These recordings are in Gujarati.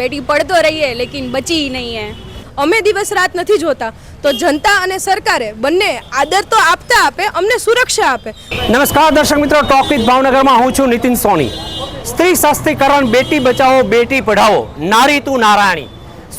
બેટી પડ રહીએ, લેકિન બચી નહીં હે. અમે દિવસ રાત નથી જોતા. તો જનતા અને સરકારે બંને આદર તો આપતા આપે, અમને સુરક્ષા આપે. નમસ્કાર દર્શક મિત્રો, ટોક વિથ ભાવનગરમાં હું છું નીતિન સોની. સ્ત્રી શાસ્ત્રીકરણ બેટી બચાવો, બેટી પઢાવો, નારી તું નારાયણી.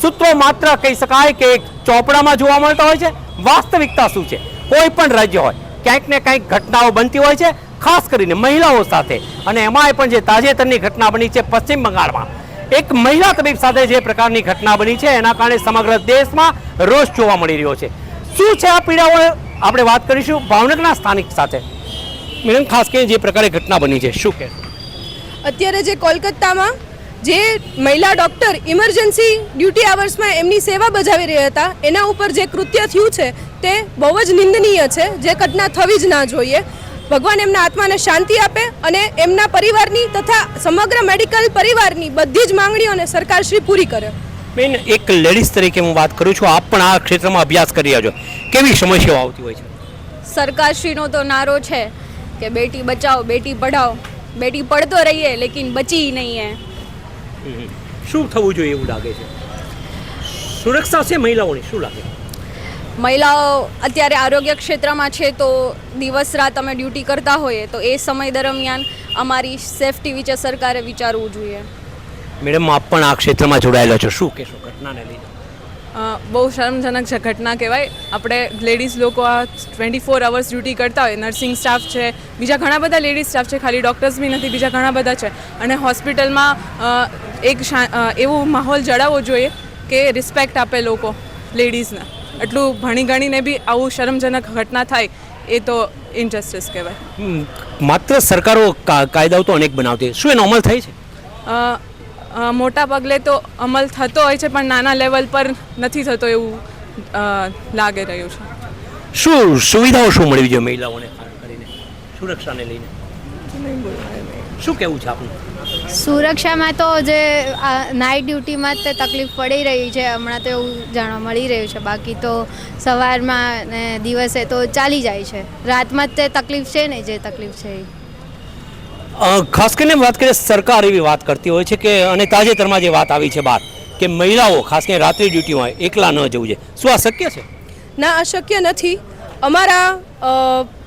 સૂત્રો માત્ર કહી શકાય કે એક ચોપડામાં જોવા મળતા હોય છે. વાસ્તવિકતા શું છે? કોઈ પણ રાજ્ય હોય, ક્યાંક ને કંઈક ઘટનાઓ બનતી હોય છે, ખાસ કરીને મહિલાઓ સાથે. અને એમાંય પણ જે તાજેતરની ઘટના બની છે પશ્ચિમ બંગાળમાં. એક મહિલા તબીબ સાથે જે પ્રકારની ઘટના બની છે, એના કારણે સમગ્ર દેશમાં રોષ જોવા મળી રહ્યો છે. શું છે આ પીડાઓ આપણે વાત કરીશું ભાવનગરના સ્થાનિક સાથે. મેડમ, ખાસ કરીને જે પ્રકારે ઘટના બની છે, શું કે અત્યારે જે કોલકાતામાં જે મહિલા ડોક્ટર ઇમરજન્સી ડ્યુટી આવર્સમાં એમની સેવા બજાવી રહ્યા હતા, એના ઉપર જે કૃત્ય થયું છે, તે બહુ જ નિંદનીય છે. જે ઘટના થવી જ ના જોઈએ. ભગવાન એમના આત્માને શાંતિ આપે અને એમના પરિવારની તથા સમગ્ર મેડિકલ પરિવારની બધી જ માંગણીઓને સરકારશ્રી પૂરી કરે. બેન એક લેડીઝ તરીકે હું વાત કરું છું. આપ પણ આ ક્ષેત્રમાં અભ્યાસ કરી રહ્યા છો કેવી સમસ્યાઓ આવતી હોય છે? સરકારશ્રીનો તો નારો છે કે બેટી બચાવો બેટી પઢાઓ. બેટી પડતો રહીએ લેકિન બચી નહીં હે. શું થવું જોઈએ એવું લાગે છે? સુરક્ષા છે મહિલાઓની શું લાગે? મહિલાઓ અત્યારે આરોગ્ય ક્ષેત્રમાં છે તો દિવસ રાત અમે ડ્યુટી કરતા હોઈએ તો એ સમય દરમિયાન અમારી સેફટી વિશે સરકારે વિચારવું જોઈએ. મેડમ આપ પણ આ ક્ષેત્રમાં જોડાયેલા છો. શું કહેશો ઘટનાને લઈને? બહુ શરમજનક છે ઘટના કહેવાય. આપણે લેડીઝ લોકો આ ટ્વેન્ટી ફોર અવર્સ ડ્યુટી કરતા હોય નર્સિંગ સ્ટાફ છે બીજા ઘણા બધા લેડીઝ સ્ટાફ છે ખાલી ડૉક્ટર્સ બી નથી બીજા ઘણા બધા છે. અને હોસ્પિટલમાં એક શા- એવો માહોલ જળાવવો જોઈએ કે રિસ્પેક્ટ આપે લોકો લેડીઝને. એટલું ભણી ગણીને બી આવું શરમજનક ઘટના થાય એ તો ઇનજસ્ટિસ કહેવાય. માત્ર સરકારો કાયદાઓ તો અનેક બનાવતી શું એનો અમલ થાય છે? મોટા પગલે તો અમલ થતો હોય છે પણ નાના લેવલ પર નથી થતો એવું લાગે રહ્યું છે. શું સુવિધાઓ શું મળવી જોઈએ મહિલાઓને ખાસ કરીને? સુરક્ષાને લઈને? શું કહેવું છે આપનું? સુરક્ષામાં તો જે નાઇટ ડ્યુટીમાં જ તે તકલીફ પડી રહી છે. હમણાં તો એવું જાણવા મળી રહ્યું છે. બાકી તો સવારમાં ને દિવસે તો ચાલી જાય છે. રાતમાં જ તે તકલીફ છે ને જે તકલીફ છે એ. ખાસ કરીને વાત કરીએ સરકાર એવી વાત કરતી હોય છે કે અને તાજેતરમાં જે વાત આવી છે બહાર કે મહિલાઓ ખાસ કરીને રાત્રિ ડ્યુટીમાં એકલા ન જવું છે શું આ શક્ય છે? ના અશક્ય નથી. અમારા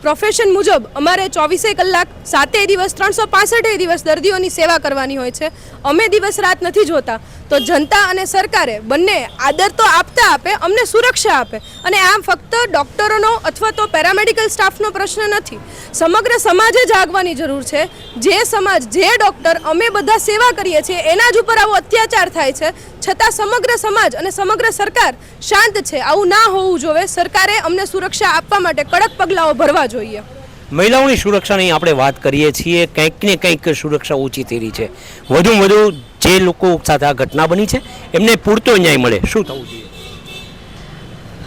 પ્રોફેશન મુજબ અમારે ચોવીસે કલાક સાતે દિવસ, ત્રણસો પાસઠે દિવસ દર્દીઓની સેવા કરવાની હોય છે. અમે દિવસ રાત નથી જોતા. તો જનતા અને સરકારે બંને આદર તો આપતા આપે, અમને સુરક્ષા આપે. અને આ ફક્ત ડૉક્ટરોનો અથવા તો પેરામેડિકલ સ્ટાફનો પ્રશ્ન નથી. સમગ્ર સમાજે જાગવાની જરૂર છે. જે સમાજ, જે ડૉક્ટર અમે બધા સેવા કરીએ છીએ, એના જ ઉપર આવો અત્યાચાર થાય છે. છતાં સમગ્ર સમાજ અને સમગ્ર સરકાર શાંત છે. આવું ના હોવું જોઈએ. સરકારે અમને સુરક્ષા આપવા માટે કડક પગલાઓ ભરવા જોઈએ. મહિલાઓની સુરક્ષાની આપણે વાત કરીએ છીએ કંઈક ને કંઈક સુરક્ષા ઓછી થઈ રહી છે. વધુ વધુ જે લોકો સાથે આ ઘટના બની છે એમને પૂરતો ન્યાય મળે. શું થવું જોઈએ?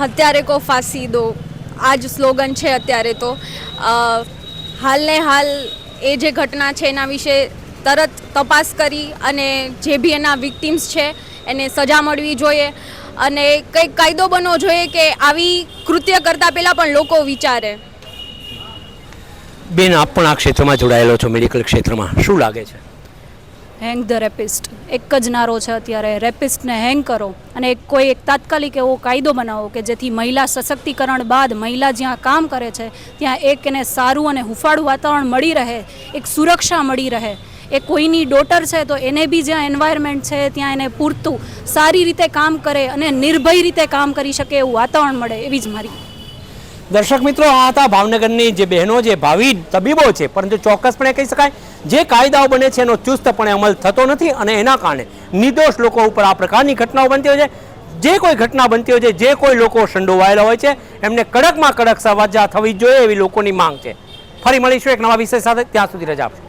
અત્યારે કો ફાંસી દો. આ જ સ્લોગન છે અત્યારે તો. હાલને હાલ એ જે ઘટના છે એના વિશે તરત તપાસ કરી અને જે બી એના વિક્ટિમ્સ છે એને સજા મળવી જોઈએ. અને કંઈક કાયદો બનવો જોઈએ કે આવી કૃત્ય કરતાં પહેલાં પણ લોકો વિચારે. બેન, આપ પણ આ ક્ષેત્રમાં જોડાયેલો છો, મેડિકલ ક્ષેત્રમાં. શું લાગે છે? હેંગ ધ રેપિસ્ટ એક જ નારો છે અત્યારે. રેપિસ્ટને હેંગ કરો. અને એક કોઈ એક તાત્કાલિક એવો કાયદો બનાવો કે જેથી મહિલા સશક્તિકરણ બાદ મહિલા જ્યાં કામ કરે છે, ત્યાં એક એને સારું અને હુફાળું વાતાવરણ મળી રહે, એક સુરક્ષા મળી રહે. એ કોઈની ડોટર છે તો એને બી જ્યાં એન્વાયરમેન્ટ છે, ત્યાં એને પૂરતું સારી રીતે કામ કરે અને નિર્ભય રીતે કામ કરી શકે એવું વાતાવરણ મળે એવી જ મારી દર્શક મિત્રો, આ હતા ભાવનગરની જે બહેનો, જે ભાવિ તબીબો છે, પરંતુ ચોક્કસપણે કહી શકાય, જે કાયદાઓ બને છે એનો ચુસ્તપણે અમલ થતો નથી અને એના કારણે નિર્દોષ લોકો ઉપર આ પ્રકારની ઘટનાઓ બનતી હોય છે. જે કોઈ ઘટના બનતી હોય છે, જે કોઈ લોકો સંડોવાયેલા હોય છે, એમને કડકમાં કડક સજા થવી જોઈએ એવી લોકોની માંગ છે. ફરી મળીશું એક નવા વિષય સાથે, ત્યાં સુધી રજા આપશો.